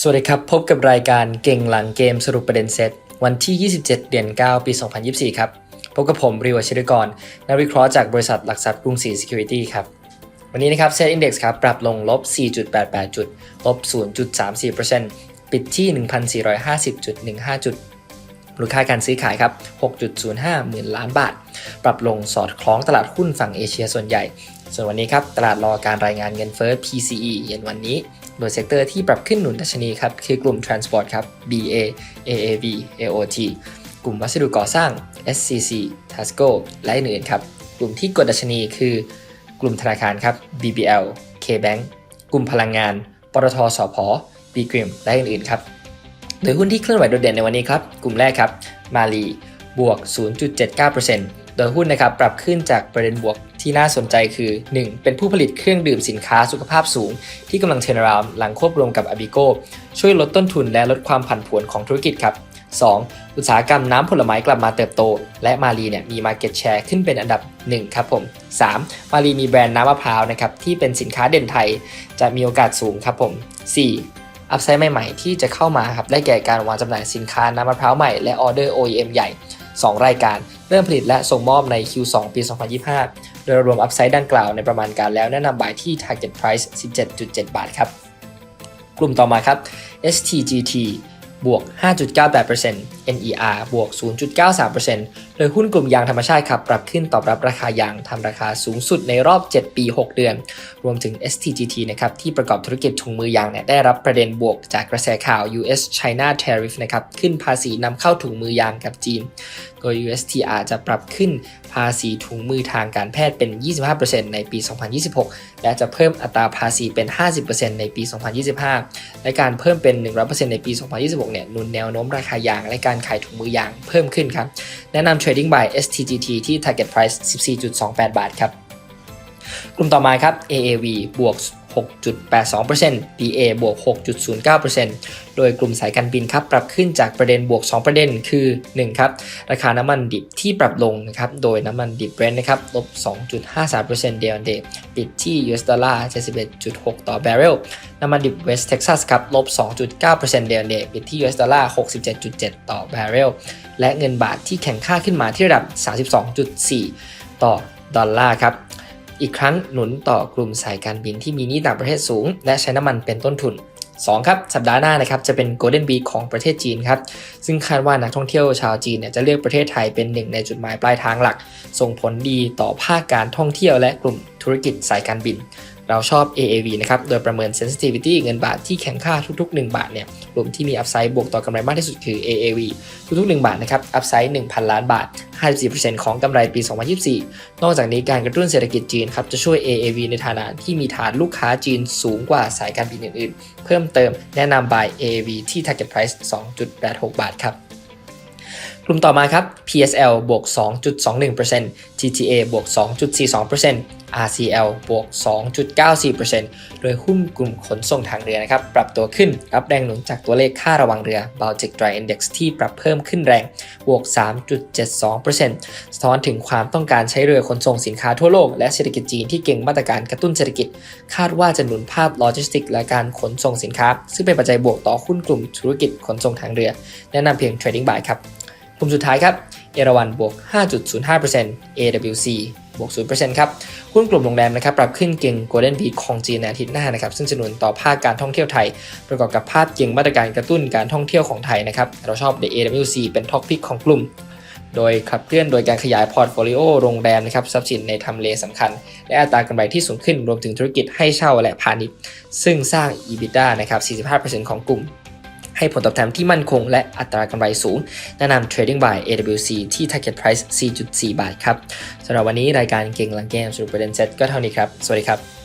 สวัสดีครับ พบกับรายการเก่งหลังเกมสรุปประเด็นเซตวันที่ 27 เดือน 9 ปี 2024 ครับ พบกับผมริวชิรกร นักวิเคราะห์จากบริษัทหลักทรัพย์กรุงศรี Security ครับ วันนี้นะครับเซ็ตอินดี x ครับ ปรับลงลบ 4.88 จุด ลบ 0.34%ปิดที่ 1,450.15 จุดมูลค่าการซื้อขายครับ 6.05 หมื่นล้านบาท ปรับลงสอดคล้องตลาดหุ้นฝั่งเอเชียส่วนใหญ่ ส่วนวันนี้ครับ ตลาดรอการรายงานเงินเฟ้อ PCE เย็นวันนี้ โดยเซกเตอร์ที่ปรับขึ้นหนุนดัชนีครับคือกลุ่ม Transport ครับ BA AAV AOT กลุ่มวัสดุก่อสร้าง SCC Tasco และอื่นๆครับ กลุ่มที่กดดัชนีคือกลุ่มธนาคารครับ BBL KBank กลุ่มพลังงาน ปตทสพ B g r i m และอื่นๆครับ โดยหุ้นที่เคลื่อนไหวโดดเด่นในวันนี้ครับ กลุ่มแรกครับ มาลีบวก 0.79%โดยหุ้นนะครับปรับขึ้นจากประเด็นบวก ที่น่าสนใจคือ 1. เป็นผู้ผลิตเครื่องดื่มสินค้าสุขภาพสูง ที่กำลังเทรนราวหลังควบรวมกับอบิโกช่วยลดต้นทุนและลดความผันผวนของธุรกิจครับ 2. อุตสาหกรรมน้ำผลไม้กลับมาเติบโต และมารีเนี่ยมี Market Share ขึ้นเป็นอันดับ 1 ครับผม 3. มารีมีแบรนด์น้ำมะพร้าวนะครับที่เป็นสินค้าเด่นไทย จะมีโอกาสสูงครับผม 4. อัพไซด์ใหม่ๆ ที่จะเข้ามาครับได้แก่การวางจำหน่ายสินค้าน้ำมะพร้าวใหม่และออเดอร์ OEM ใหญ่ 2 รายการ เริ่มผลิตและส่งมอบใน Q2 ปี 2025 โดยรวมอัพไซด์ดังกล่าวในประมาณการแล้วแนะนำบายที่ Target Price 17.7 บาทครับ กลุ่มต่อมาครับ STGT บวก 5.98% NER บวก 0.93%โดยหุ้นกลุ่มยางธรรมชาติครับปรับขึ้นตอบรับราคายางทำราคาสูงสุดในรอบ 7 ปี 6 เดือน รวมถึง STGT นะครับที่ประกอบธุรกิจถุงมือยางเนี่ยได้รับประเด็นบวกจากกระแสข่าว US China Tariff นะครับขึ้นภาษีนำเข้าถุงมือยางกับจีนโดย USTR จะปรับขึ้นภาษีถุงมือทางการแพทย์เป็น 25%ในปี 2026 และจะเพิ่มอัตราภาษีเป็น 50%ในปี 2025 และการเพิ่มเป็น 100%ในปี 2026 เนี่ยนุนแนวโน้มราคายางและการขายถุงมือยางเพิ่มขึ้นครับ แนะนำ Trading by STGT ที่ Target Price 14.28 บาทครับ กลุ่มต่อมาครับ AAV บวก 6.82% DA บวก 6.09%โดยกลุ่มสายการบินครับปรับขึ้นจากประเด็นบวก 2 ประเด็นคือ 1 ครับ ราคาน้ำมันดิบที่ปรับลงนะครับ โดยน้ำมันดิบเบรนท์นะครับลบ 2.53%เด y อนเดย์ปิดที่ US ดอลลาร์71.6 ต่อบาร์เรลน้ำมันดิบเวสเท็กซัสครับลบ 2.9%เด y อนเดย์ปิดที่ US ดอลลาร์67.7 ต่อบาร์เรลและเงินบาทที่แข็งค่าขึ้นมาที่ระดับ 32.4 ต่อดอลลาร์ครับ อีกครั้งหนุนต่อกลุ่มสายการบินที่มีหนี้ต่างประเทศสูง และใช้น้ำมันเป็นต้นทุน 2 ครับสัปดาห์หน้านะครับจะเป็นโกลเด้นบีของประเทศจีนครับซึ่งคาดว่านักท่องเที่ยวชาวจีนเนี่ยจะเลือกประเทศไทยเป็นหนึ่งในจุดหมายปลายทางหลัก ส่งผลดีต่อภาคการท่องเที่ยวและกลุ่มธุรกิจสายการบิน เราชอบ AAV นะครับ โดยประเมิน sensitivity เงินบาทที่แข็งค่าทุก ๆ 1 บาทเนี่ยกลุ่มที่มี upside บวกต่อกำไรมากที่สุดคือ AAV ทุกๆ 1 บาทนะครับ upside 1,000 ล้านบาท 54%ของกำไรปี 2024 นอกจากนี้การกระตุ้นเศรษฐกิจจีนครับจะช่วย AAV ในฐานะที่มีฐานลูกค้าจีนสูงกว่าสายการบินอื่น ๆ เพิ่มเติมแนะนำ buy AAV ที่ target price 2.86 บาทครับ กลุ่มต่อมาครับ PSL บวก 2.21% TTA บวก 2.42% RCL บวก 2.94%โดยหุ้นกลุ่มขนส่งทางเรือนะครับ ปรับตัวขึ้นรับแรงหนุนจากตัวเลขค่าระวังเรือ Baltic Dry Index ที่ปรับเพิ่มขึ้นแรง บวก 3.72%สะท้อนถึงความต้องการใช้เรือขนส่งสินค้าทั่วโลก และเศรษฐกิจจีนที่เก่งมาตรการกระตุ้นเศรษฐกิจ คาดว่าจะหนุนภาพโลจิสติกและการขนส่งสินค้า ซึ่งเป็นปัจจัยบวกต่อหุ้นกลุ่มธุรกิจขนส่งทางเรือ แนะนำเพียง Trading Buy ครับ กลุ่มสุดท้ายครับเอราวันบวก 5.05% AWC บวก 0%ครับ หุ้นกลุ่มโรงแรมนะครับ ปรับขึ้นเก่ง Golden Week ของจีนในอาทิตย์หน้านะครับ ซึ่งจะหนุนต่อภาคการท่องเที่ยวไทย ประกอบกับภาพเก่งมาตรการกระตุ้นการท่องเที่ยวของไทยนะครับ เราชอบ The AWC เป็นท็อปพิกของกลุ่ม โดยขับเคลื่อนโดยการขยายพอร์ตโฟลิโอโรงแรมนะครับ ทรัพย์สินในทำเลสำคัญ และอัตรากำไรที่สูงขึ้น รวมถึงธุรกิจให้เช่าและพาณิชย์ ซึ่งสร้าง EBITDA นะครับ 45%ของกลุ่ม ให้ผลตอบแทนที่มั่นคงและอัตรากำไรสูง แนะนำ Trading by AWC ที่ Target Price 4.4 บาทครับสำหรับวันนี้รายการเก่งหลังเกมสรุปประเด็นเซ็ตก็เท่านี้ครับ สวัสดีครับ